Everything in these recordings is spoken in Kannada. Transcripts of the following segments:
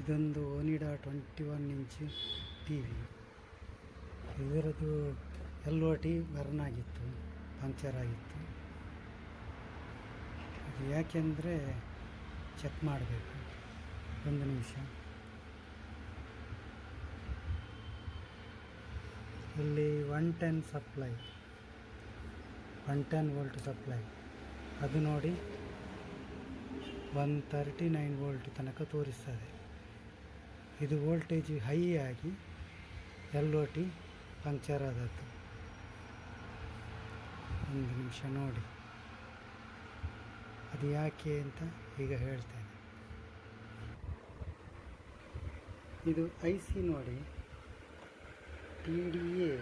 ಇದೊಂದು Onida twenty one inch T V ಇದರದ್ದು ಎಲ್ ಒ ಟಿ ಬರ್ನ್ ಆಗಿತ್ತು. ಪಂಕ್ಚರ್ ಆಗಿತ್ತು ಅದು ಯಾಕೆಂದರೆ ಚೆಕ್ ಮಾಡಬೇಕು. ಒಂದು ನಿಮಿಷ. ಇಲ್ಲಿ one ten supply one ten volt supply ಅದು ನೋಡಿ ಒನ್ ತರ್ಟಿ ನೈನ್ ವೋಲ್ಟ್ ತನಕ ತೋರಿಸ್ತದೆ ಇದು ವೋಲ್ಟೇಜ್ ಹೈ ಆಗಿ ಎಲ್ ಒ ಟಿ ಪಂಕ್ಚರ್ ಆದದ್ದು. ಒಂದು ನಿಮಿಷ ನೋಡಿ. ಅದು ಯಾಕೆ ಅಂತ ಈಗ ಹೇಳ್ತೇನೆ. ಇದು ಐ ಸಿ ನೋಡಿ. T D A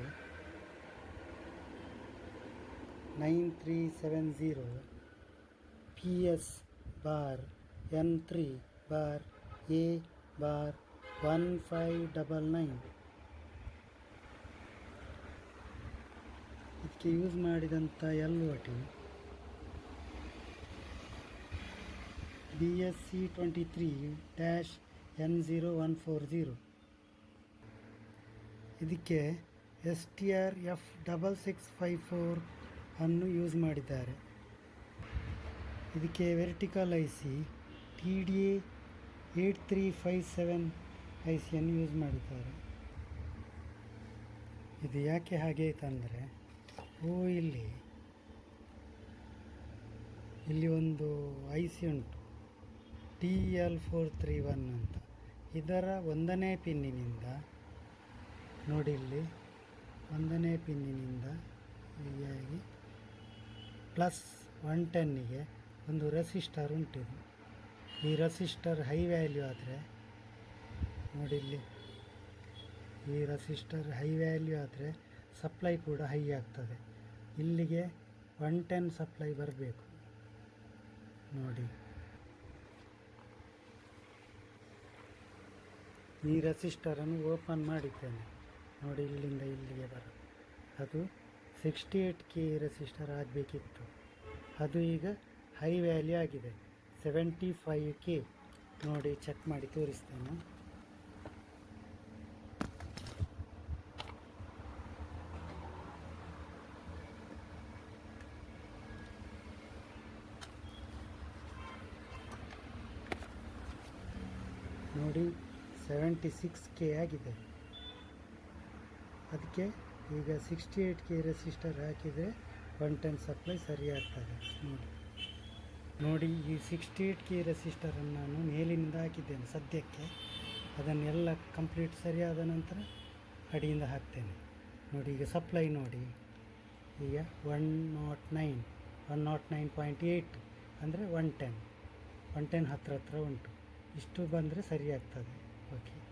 nine three seven zero P S bar N three bar A bar one five double nine ಇದಕ್ಕೆ ಯೂಸ್ ಮಾಡಿದಂಥ L O T B S C twenty three dash N zero one four zero ಇದಕ್ಕೆ S T R F double six five four ಅನ್ನು ಯೂಸ್ ಮಾಡಿದ್ದಾರೆ. ಇದಕ್ಕೆ vertical I C T D A eight three five seven I ಸಿಯನ್ನು use ಮಾಡಿದ್ದಾರೆ. ಇದು ಯಾಕೆ ಹಾಗೆ ಆಯ್ತಂದರೆ ಓ, ಇಲ್ಲಿ ಇಲ್ಲಿ ಒಂದು ಐ ಸಿ ಉಂಟು. T L four three one ಅಂತ. ಇದರ ಒಂದನೇ ಪಿನ್ನಿನಿಂದ, ನೋಡಿ ಇಲ್ಲಿ, ಒಂದನೇ ಪಿನ್ನಿನಿಂದ ಹೀಗಾಗಿ ಪ್ಲಸ್ ಒನ್ ಟೆನ್ನಿಗೆ ಒಂದು ರೆಸಿಸ್ಟರ್ ಉಂಟಿದೆ. ಈ ರೆಸಿಸ್ಟರ್ ಹೈ ವ್ಯಾಲ್ಯೂ ಆದರೆ ನೋಡಿ ಇಲ್ಲಿ. ಈ ರೆಸಿಸ್ಟರ್ ಹೈ ವ್ಯಾಲ್ಯೂ ಆದರೆ ಸಪ್ಲೈ ಕೂಡ ಹೈ ಆಗ್ತದೆ. ಇಲ್ಲಿಗೆ ಒನ್ ಟೆನ್ ಸಪ್ಲೈ ಬರಬೇಕು. ನೋಡಿ. ಈ ರೆಸಿಸ್ಟರನ್ನು ಓಪನ್ ಮಾಡಿದ್ದೇನೆ. ನೋಡಿ ಇಲ್ಲಿಂದ ಇಲ್ಲಿಗೆ ಬರ ಅದು ಸಿಕ್ಸ್ಟಿ ಏಯ್ಟ್ ಕೆ ರೆಸಿಸ್ಟರ್ ಆಗಬೇಕಿತ್ತು. ಅದು ಈಗ ಹೈ ವ್ಯಾಲ್ಯೂ ಆಗಿದೆ. ಸೆವೆಂಟಿ ಫೈವ್ ಕೆ ನೋಡಿ ಚೆಕ್ ಮಾಡಿ ತೋರಿಸ್ತೇನೆ. ನೋಡಿ ಸೆವೆಂಟಿ ಸಿಕ್ಸ್ ಕೆ ಆಗಿದೆ. ಅದಕ್ಕೆ ಈಗ ಸಿಕ್ಸ್ಟಿ ಏಯ್ಟ್ ಕೆ ರೆಸಿಸ್ಟರ್ ಹಾಕಿದರೆ ಒನ್ ಟೆನ್ ಸಪ್ಲೈ ಸರಿ ಆಗ್ತದೆ. ನೋಡಿ. ನೋಡಿ, ಈ ಸಿಕ್ಸ್ಟಿ ಏಯ್ಟ್ ಕೆ ರೆಸಿಸ್ಟರನ್ನು ನಾನು ಮೇಲಿನಿಂದ ಹಾಕಿದ್ದೇನೆ ಸದ್ಯಕ್ಕೆ. ಅದನ್ನೆಲ್ಲ ಕಂಪ್ಲೀಟ್ ಸರಿಯಾದ ನಂತರ ಅಡಿಯಿಂದ ಹಾಕ್ತೇನೆ. ನೋಡಿ, ಈಗ ಸಪ್ಲೈ ನೋಡಿ. ಈಗ one nought nine one nought nine point eight ಅಂದರೆ ಒನ್ ಟೆನ್ ಒನ್ ಟೆನ್ ಹತ್ರ ಹತ್ರ ಉಂಟು. ಇಷ್ಟು ಬಂದರೆ ಸರಿ ಆಗ್ತದೆ. ಓಕೆ